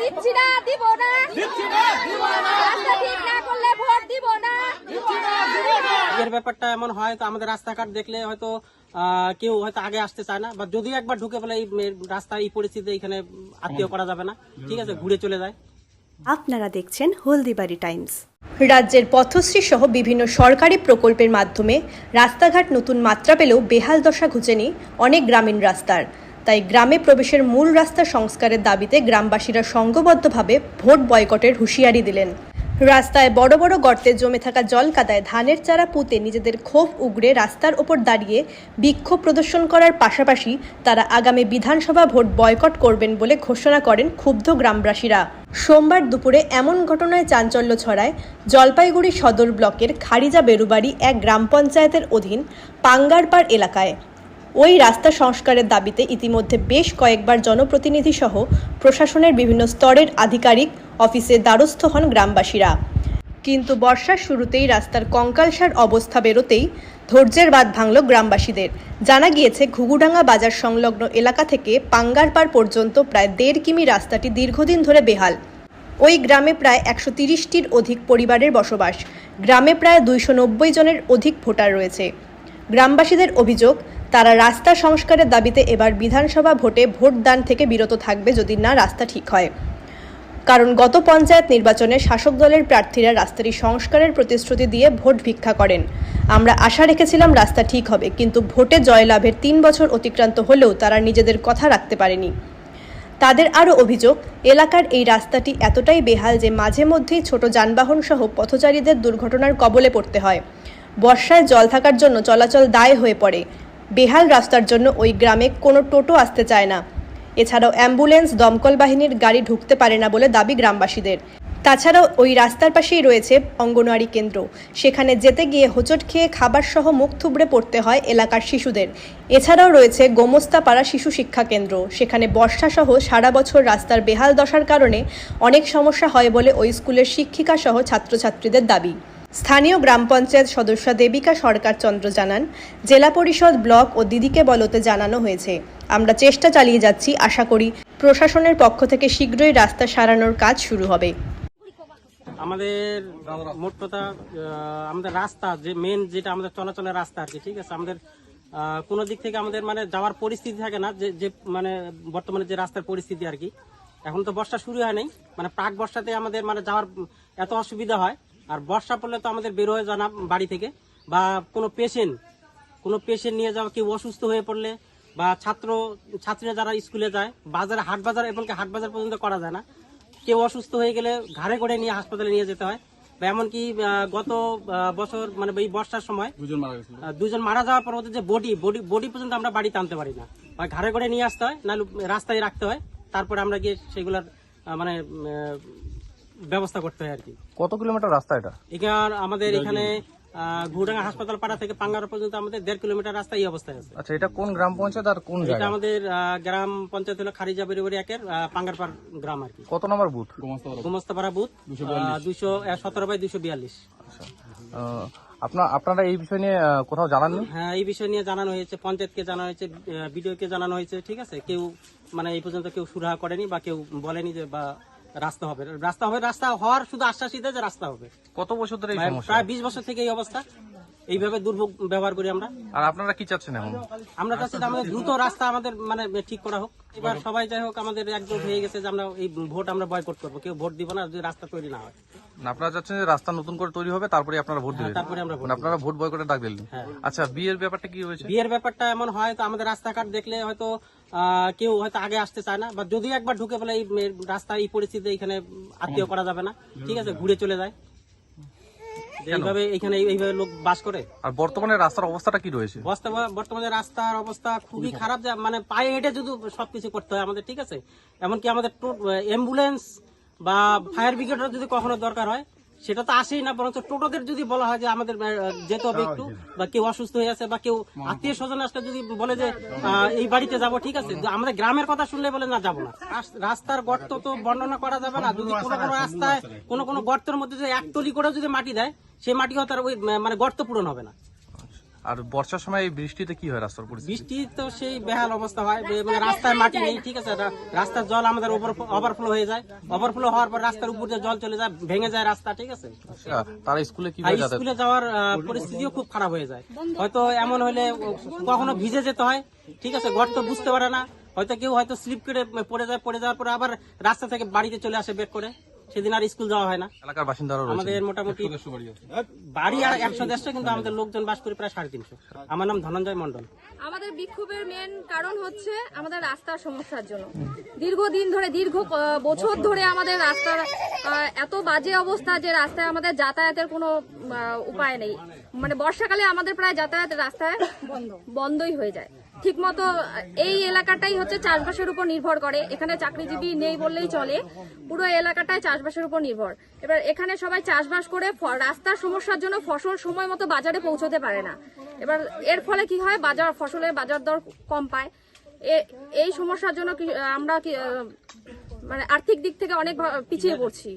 দিচ্ছি না দিব না। দিচ্ছি দিব না। রাস্তা ঠিক না করলে ভোট দিব না। এর ব্যাপারটা এমন হয় তো আমাদের রাস্তাঘাট দেখলে হয়তো কেউ হয়তো আগে আসতে চায় না বা যদি একবার ঢুকে ফেলে এই রাস্তা এই পরিস্থিতিতে এখানে আত্মীয় করা যাবে না ঠিক আছে ঘুরে চলে যায়। আপনারা দেখছেন হলদিবাড়ি টাইমস। রাজ্যের পথশ্রী সহ বিভিন্ন সরকারি প্রকল্পের মাধ্যমে রাস্তাঘাট নতুন মাত্রা পেলেও বেহাল দশা ঘুচেনি অনেক গ্রামীণ রাস্তার। তাই গ্রামে প্রবেশের মূল রাস্তা সংস্কারের দাবিতে গ্রামবাসীরা সংঘবদ্ধভাবে ভোট বয়কটের হুঁশিয়ারি দিলেন। রাস্তায় বড় বড় গর্তে জমে থাকা জল কাদায় ধানের চারা পুঁতে নিজেদের ক্ষোভ উগড়ে রাস্তার ওপর দাঁড়িয়ে বিক্ষোভ প্রদর্শন করার পাশাপাশি তারা আগামী বিধানসভা ভোট বয়কট করবেন বলে ঘোষণা করেন ক্ষুব্ধ গ্রামবাসীরা। সোমবার দুপুরে এমন ঘটনায় চাঞ্চল্য ছড়ায় জলপাইগুড়ি সদর ব্লকের খারিজা বেরুবাড়ি এক গ্রাম পঞ্চায়েতের অধীন পাঙ্গারপাড় এলাকায়। ওই রাস্তা সংস্কারের দাবিতে ইতিমধ্যে বেশ কয়েকবার জনপ্রতিনিধি সহ প্রশাসনের বিভিন্ন স্তরের আধিকারিক অফিসে দ্বারস্থ হন গ্রামবাসীরা। কিন্তু বর্ষার শুরুতেই রাস্তার কঙ্কালসার অবস্থা বেরোতেই ধৈর্যের বাদ ভাঙল গ্রামবাসীদের। জানা গিয়েছে, ঘুঘুডাঙ্গা বাজার সংলগ্ন এলাকা থেকে পাঙ্গারপাড় পর্যন্ত প্রায় দেড় কিমি রাস্তাটি দীর্ঘদিন ধরে বেহাল। ওই গ্রামে প্রায় একশো তিরিশটির অধিক পরিবারের বসবাস। গ্রামে প্রায় দুইশো নব্বই জনের অধিক ভোটার রয়েছে। গ্রামবাসীদের অভিযোগ তারা রাস্তা সংস্কারের দাবিতে এবার বিধানসভা ভোটে ভোটদান থেকে বিরত থাকবে যদি না রাস্তা ঠিক হয়। কারণ গত পঞ্চায়েত নির্বাচনে শাসক দলের প্রার্থীরা রাস্তাটি সংস্কারের প্রতিশ্রুতি দিয়ে ভোট ভিক্ষা করেন। আমরা আশা রেখেছিলাম রাস্তা ঠিক হবে, কিন্তু ভোটে জয়লাভের তিন বছর অতিক্রান্ত হলেও তারা নিজেদের কথা রাখতে পারেনি। তাদের আরও অভিযোগ, এলাকার এই রাস্তাটি এতটাই বেহাল যে মাঝে মধ্যেই ছোট যানবাহন সহ পথচারীদের দুর্ঘটনার কবলে পড়তে হয়। বর্ষায় জল থাকার জন্য চলাচল দায় হয়ে পড়ে। বেহাল রাস্তার জন্য ওই গ্রামে কোনো টোটো আসতে চায় না। এছাড়াও অ্যাম্বুলেন্স, দমকল বাহিনীর গাড়ি ঢুকতে পারে না বলে দাবি গ্রামবাসীদের। তাছাড়াও ওই রাস্তার পাশেই রয়েছে অঙ্গনওয়াড়ি কেন্দ্র। সেখানে যেতে গিয়ে হোঁচট খেয়ে খাবার সহ মুখ থুবড়ে পড়তে হয় এলাকার শিশুদের। এছাড়াও রয়েছে গোমস্তাপাড়া শিশু শিক্ষা কেন্দ্র। সেখানে বর্ষাসহ সারা বছর রাস্তার বেহাল দশার কারণে অনেক সমস্যা হয় বলে ওই স্কুলের শিক্ষিকা সহ ছাত্রছাত্রীদের দাবি। স্থানীয় গ্রাম পঞ্চায়েত সদস্য দেবিকা সরকার চন্দ্র জানান, জেলা পরিষদ ব্লক ও দিদিকে বলতে জানানো হয়েছে। আমরা চেষ্টা চালিয়ে যাচ্ছি। আশা করি প্রশাসনের পক্ষ থেকে শীঘ্রই রাস্তা সারানোর কাজ শুরু হবে। আমাদের মোট কথা আমাদের রাস্তা যে মেন যেটা আমাদের চলাচলের রাস্তা আর কি, ঠিক আছে? আমাদের কোনো দিক থেকে আমাদের মানে যাওয়ার পরিস্থিতি থাকে না, যে যে মানে বর্তমানে যে রাস্তার পরিস্থিতি আর কি। এখন তো বর্ষা শুরু হয় নাই মানে প্রাক বর্ষাতে আমাদের মানে যাওয়ার এত অসুবিধা হয় আর বর্ষা পড়লে তো আমাদের বের হয়ে জানা বাড়ি থেকে। বা কোনো পেশেন্ট কোনো পেশেন্ট নিয়ে যাওয়া কেউ অসুস্থ হয়ে পড়লে বা ছাত্র ছাত্রীরা যারা স্কুলে যায় বাজারে হাট বাজার এমনকি হাট বাজার পর্যন্ত করা যায় না। কেউ অসুস্থ হয়ে গেলে ঘাড়ে করে নিয়ে হাসপাতালে নিয়ে যেতে হয়। বা এমনকি গত বছর মানে এই বর্ষার সময় দুজন মারা যাওয়ার পর যে বডি বডি বডি পর্যন্ত আমরা বাড়িতে আনতে পারি না। বা ঘাড়ে করে নিয়ে আসতে হয় নাহলে রাস্তায় রাখতে হয়। তারপরে আমরা গিয়ে সেগুলার মানে ব্যবস্থা করতে হয় আর কি। কত কিলোমিটার রাস্তা এটা? এখানে আমাদের এখানে ঘুডাঙ্গা হাসপাতাল পাড়া থেকে পাঙ্গার পর্যন্ত আমাদের দেড় কিলোমিটার রাস্তা এই অবস্থায় আছে। আচ্ছা এটা কোন গ্রাম পঞ্চায়েত আর কোন এটা আমাদের গ্রাম পঞ্চায়েত হলো খারিজা বেরিবাড়ি একের পাঙ্গারপাড় গ্রাম আর কি। কত নম্বর বুথ? গোমস্তাপাড়া বুথ দুইশো সতেরো বাই দুইশো বিয়াল্লিশ। আপনার আপনারা এই বিষয় নিয়ে কোথাও জানাননি? হ্যাঁ এই বিষয় নিয়ে জানানো হয়েছে পঞ্চায়েতকে জানানো হয়েছে বিডিওকে জানানো হয়েছে ঠিক আছে? কেউ মানে এই পর্যন্ত কেউ সুরাহা করেনি বা কেউ বলেনি যে বা রাস্তা হবে। রাস্তা হবে রাস্তা হওয়ার শুধু আশ্বাসই দেয় যে রাস্তা হবে। কত বছর ধরে সমস্যা? প্রায় বিশ বছর থেকে এই অবস্থা। এইভাবে দুর্ভোগ ব্যবহার করি আমরা। আর আপনারা কি চাচ্ছেন এখন? আমরা চাচ্ছি যে আমাদের দ্রুত রাস্তা আমাদের মানে ঠিক করা হোক। এবার সবাই যাই হোক আমাদের একজোট হয়ে গেছে যে আমরা এই ভোট আমরা বয়কট করব। কেউ ভোট দিব না যদি রাস্তা তৈরি না হয়। আপনারা চাচ্ছেন যে রাস্তা নতুন করে তৈরি হবে তারপরে আপনারা ভোট দেবেন। তারপরে আমরা ভোট মানে আপনারা ভোট বয়কটের ডাক দিলেন। হ্যাঁ। আচ্ছা বিয়ের ব্যাপারটা কি হয়েছে? বিয়ের ব্যাপারটা এমন হয় তো আমাদের রাস্তাঘাট দেখলে হয়তো আহ, কেউ হয়তো আগে আসতে চায় না বা যদি একবার ঢুকে বলে এই রাস্তা এই পরিস্থিতিতে এখানে আত্মীয় করা যাবে না ঠিক আছে ঘুরে চলে যায়। এইভাবে এখানে এইভাবে লোক বাস করে? আর বর্তমানে রাস্তার অবস্থাটা কি রয়েছে? বর্তমা- বর্তমানে রাস্তার অবস্থা খুবই খারাপ। মানে পায়ে হেঁটে যদি সবকিছু করতে হয় আমাদের ঠিক আছে? এমনকি আমাদের অ্যাম্বুলেন্স বা ফায়ার ব্রিগেডের যদি কখনো দরকার হয় সেটা তো আসেই না বরঞ্চ টোটোদের যদি বলা হয় যে আমাদের যেতে হবে একটু বা কেউ অসুস্থ হয়ে আছে বা কেউ আত্মীয় স্বজন আসলে যদি বলে যে এই বাড়িতে যাব ঠিক আছে? আমাদের গ্রামের কথা শুনলে বলে না যাব না। রাস্তার গর্ত তো বর্ণনা করা যাবে না। যদি কোনো কোনো রাস্তায় কোনো কোনো গর্তের মধ্যে যদি এক তলি করে যদি মাটি দেয় সেই মাটি হয়তো ওই মানে গর্ত পূরণ হবে না। আর বর্ষার সময় এই বৃষ্টিতে কি হয় রাস্তার পরিস্থিতি? বৃষ্টি তো সেই বেহাল অবস্থা হয়। মানে রাস্তায় মাটি নেই ঠিক আছে? রাস্তার জল আমাদের ওভারফ্লো হয়ে যায়। ওভারফ্লো হওয়ার পর রাস্তার উপর জল চলে যায় ভেঙে যায় রাস্তা ঠিক আছে? আচ্ছা, তারা স্কুলে যাতায়াত? স্কুলে যাওয়ার পরিস্থিতিও খুব খারাপ হয়ে যায়। হয়তো এমন হলে কখনো ভিজে যেতে হয় ঠিক আছে? গর্ত বুঝতে পারে না। হয়তো কেউ হয়তো স্লিপ করে পড়ে যায় পড়ে যাওয়ার পরে আবার রাস্তা থেকে বাড়িতে চলে আসে বের করে। সেদিন আর স্কুল যাওয়া হয় না। এলাকার বাসিন্দারা আমাদের মোটামুটি বাড়ি আর একশো দেড়শো কিন্তু আমাদের লোকজন বাস করে প্রায় সাড়ে তিনশো। আমার নাম ধনঞ্জয় মন্ডল আমাদের বিক্ষোভের মেন কারণ হচ্ছে আমাদের রাস্তার সমস্যার জন্য। দীর্ঘদিন ধরে দীর্ঘ বছর ধরে আমাদের রাস্তার এত বাজে অবস্থা যে রাস্তায় আমাদের যাতায়াতের কোনো উপায় নেই। মানে বর্ষাকালে আমাদের প্রায় যাতায়াত রাস্তায় বন্ধই হয়ে যায়। ঠিকমতো এই এলাকাটাই হচ্ছে চাষবাসের উপর নির্ভর করে। এখানে চাকরিজীবী নেই বললেই চলে। পুরো এলাকাটাই চাষবাসের উপর নির্ভর। এবার এখানে সবাই চাষবাস করে রাস্তার সমস্যার জন্য ফসল সময় মতো বাজারে পৌঁছতে পারে না। এবার এর ফলে কি হয়? বাজার ফসলের বাজার দর কম পায়। এই সমস্যার জন্য আমরা মানে আর্থিক দিক থেকে অনেক পিছিয়ে পড়ছি।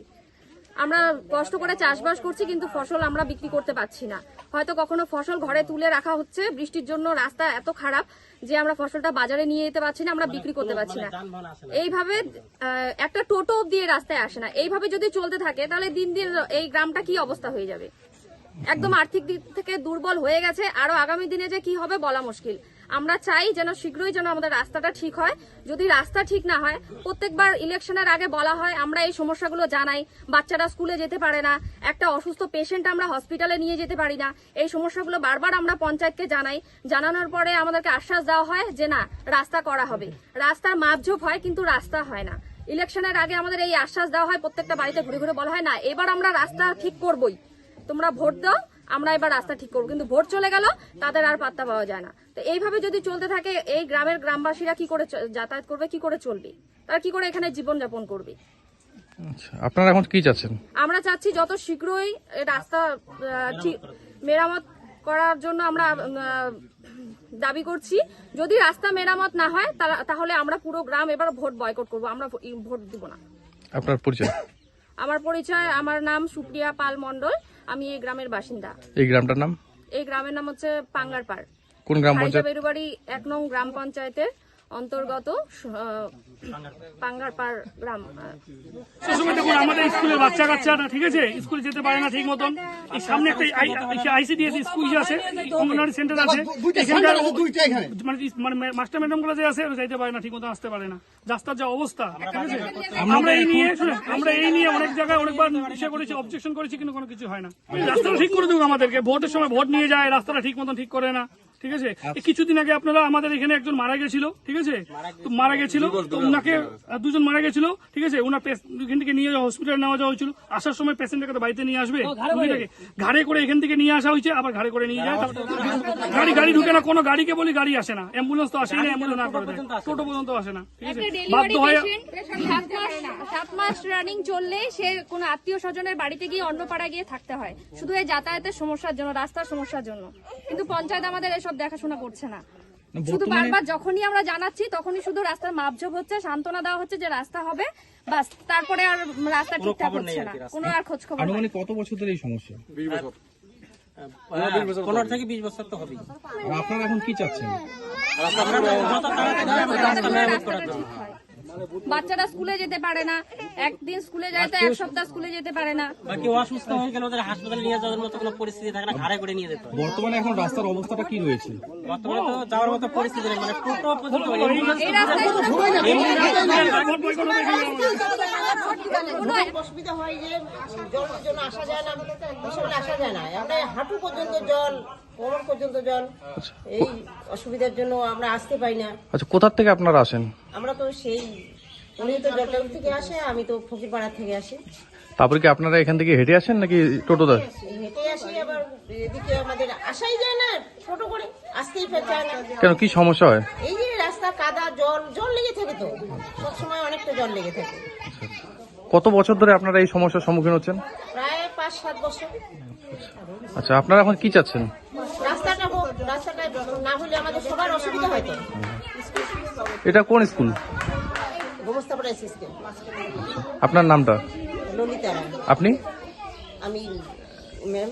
আমরা কষ্ট করে চাষবাস করছি, কিন্তু ফসল আমরা বিক্রি করতে পারছি না। হয়তো কখনো ফসল ঘরে তুলে রাখা হচ্ছে, বৃষ্টির জন্য রাস্তা এত খারাপ যে আমরা ফসলটা বাজারে নিয়ে যেতে পারছি না, আমরা বিক্রি করতে পারছি না। এইভাবে একটা টোটো এই রাস্তায় আসে না। এইভাবে যদি চলতে থাকে, তাহলে দিন দিন এই গ্রামটা কি অবস্থা হয়ে যাবে? একদম আর্থিক দিক থেকে দুর্বল হয়ে গেছে। আরও আগামী দিনে যে কি হবে বলা মুশকিল। আমরা চাই যেন শীঘ্রই যেন আমাদের রাস্তাটা ঠিক হয়। যদি রাস্তা ঠিক না হয়, প্রত্যেকবার ইলেকশনের আগে বলা হয়, আমরা এই সমস্যাগুলো জানাই। বাচ্চারা স্কুলে যেতে পারে না। একটা অসুস্থ পেশেন্ট আমরা হসপিটালে নিয়ে যেতে পারি না। এই সমস্যাগুলো বারবার আমরা পঞ্চায়েতকে জানাই। জানানোর পরে আমাদেরকে আশ্বাস দেওয়া হয় যে, না, রাস্তা করা হবে। রাস্তার মাপঝোপ হয়, কিন্তু রাস্তা হয় না। ইলেকশনের আগে আমাদের এই আশ্বাস দেওয়া হয়, প্রত্যেকটা বাড়িতে ঘুরে ঘুরে বলা হয়, না, এবার আমরা রাস্তা ঠিক করবই। তোমরা ভোট দাও আমরা এবার রাস্তা ঠিক করব। কিন্তু ভোট চলে গেল তাদের আর পাত্তা পাওয়া যায় না। তো এইভাবে যদি চলতে থাকে এই গ্রামের গ্রামবাসীরা কি করে যাতায়াত করবে কি করে চলবে? তারা কি করে এখানে জীবন যাপন করবে? আচ্ছা আপনারা এখন কি চাচ্ছেন? আমরা চাচ্ছি যত শীঘ্রই রাস্তা মেরামত করার জন্য আমরা দাবি করছি। যদি রাস্তা মেরামত না হয় তাহলে আমরা পুরো গ্রাম এবার ভোট বয়কট করব। আমরা ভোট দিব না। আপনার পরিচয়? আমার পরিচয় আমার নাম সুপ্রিয়া পাল মণ্ডল। আমি এই গ্রামের বাসিন্দা। এই গ্রামটার নাম? এই গ্রামের নাম হচ্ছে পাঙ্গারপাড়। কোন গ্রাম পঞ্চায়েত? বেরুবাড়ি এক নং গ্রাম পঞ্চায়েতের অন্তর্গত পাঙ্গারপাড় গ্রাম আহ, দেখুন আমাদের স্কুলের বাচ্চা কাচ্চারা ঠিক আছে? স্কুলে যেতে পারে না ঠিক মতন। সামনে একটা আইসিডিএস স্কুল আছে অঙ্গনওয়াড়ি সেন্টার আছে মানে মানে মাস্টার ম্যাডামগুলো যে আছে যাইতে পারে না ঠিক মতো আসতে পারে না। রাস্তার যা অবস্থা আমরা এই নিয়ে শুনে আমরা এই নিয়ে অনেক জায়গায় অনেকবার ইসে করেছি অবজেকশন করেছি কিন্তু কোনো কিছু হয় না। রাস্তাটা ঠিক করে দেবো আমাদেরকে। ভোটের সময় ভোট নিয়ে যায় রাস্তাটা ঠিক মতন ঠিক করে না। ঠিক আছে? কিছুদিন আগে আপনারা আমাদের এখানে একজন মারা গেছিল ঠিক আছে? তো মারা গেছিল তো উনাকে দুজন মারা গেছিল ঠিক আছে? ওনার এখান থেকে নিয়ে যাওয়া হসপিটালে নেওয়া যাওয়া হয়েছিল। আসার সময় পেশেন্টটাকে বাড়িতে নিয়ে আসবে। ঘাড়ে করে। এখান থেকে নিয়ে আসা হয়েছে আবার ঘাড়ে করে নিয়ে যায়। গাড়ি গাড়ি ঢুকে না কোনো গাড়িকে বলি গাড়ি আসে না। অ্যাম্বুলেন্স তো আসেই না অ্যাম্বুলেন্স না করে দেয়। টোটো পর্যন্ত আসে না ঠিক আছে? বাধ্য হয়ে সাত মাস রানিং চললে সে কোনো আত্মীয় স্বজনের বাড়িতে গিয়ে অন্য পাড়ায় গিয়ে থাকতে হয়। শুধু এই যাতায়াতের সমস্যার জন্য রাস্তার সমস্যার জন্য। কিন্তু পঞ্চায়েত আমাদের এসব দেখাশোনা করছে না। শুধু বারবার যখনই আমরা জানাচ্ছি তখনই শুধু রাস্তার মাপঝোপ হচ্ছে সান্ত্বনা দেওয়া হচ্ছে যে রাস্তা হবে বাস তারপরে আর রাস্তা ঠিকঠাক হচ্ছে না। কোনো আর খোঁজ খবর মানে কত বছর ধরে এই সমস্যা? পনেরো থেকে বিশ বছর তো হবেই। আপনারা এখন কি চাচ্ছেন? রাস্তা বাচ্চারা স্কুলে যেতে পারে না। একদিন স্কুলে যায় তো এক সপ্তাহ স্কুলে যেতে পারে না। বাকি অসুস্থ হয়ে গেলে ওদের হাসপাতালে নিয়ে যাওয়ার মতো কোনো পরিস্থিতি থাকে না ঘাড়ে করে নিয়ে যেতে বর্তমানে এখন রাস্তার অবস্থাটা কি রয়েছে? বর্তমানে তো যাওয়ার মতো পরিস্থিতি নেই মানে টোটো পর্যন্ত অসুবিধা হয় যে জলের জন্য আসা যায় না বিশাল আসা যায় না। আমরা হাঁটু পর্যন্ত জল কোমর পর্যন্ত জল এই অসুবিধার জন্য আমরা আসতে পাই না। আচ্ছা কোথার থেকে আপনারা আসেন? আমরা তো সেই উনি তো জলটাউন থেকে আসে আমি তো ফকিরপাড়া থেকে আসি। তারপরে কি আপনারা এখান থেকে হেঁটে আসেন নাকি টোটো টোটোতে হেঁটে আসি আবার এদিকে আমাদের আসাই যায় না টোটো করে আসতেই যায় না। কেন কি সমস্যা হয়? এই যে রাস্তা কাদা জল জল লেগে থাকে তো। সবসময় অনেকটা জল লেগে থাকে। কত বছর ধরে আপনারা এই সমস্যার সম্মুখীন হচ্ছেন? আচ্ছা আপনারা এখন কি চাচ্ছেন? এটা কোন স্কুল? আপনার নামটা? আপনি? আমি ম্যাম।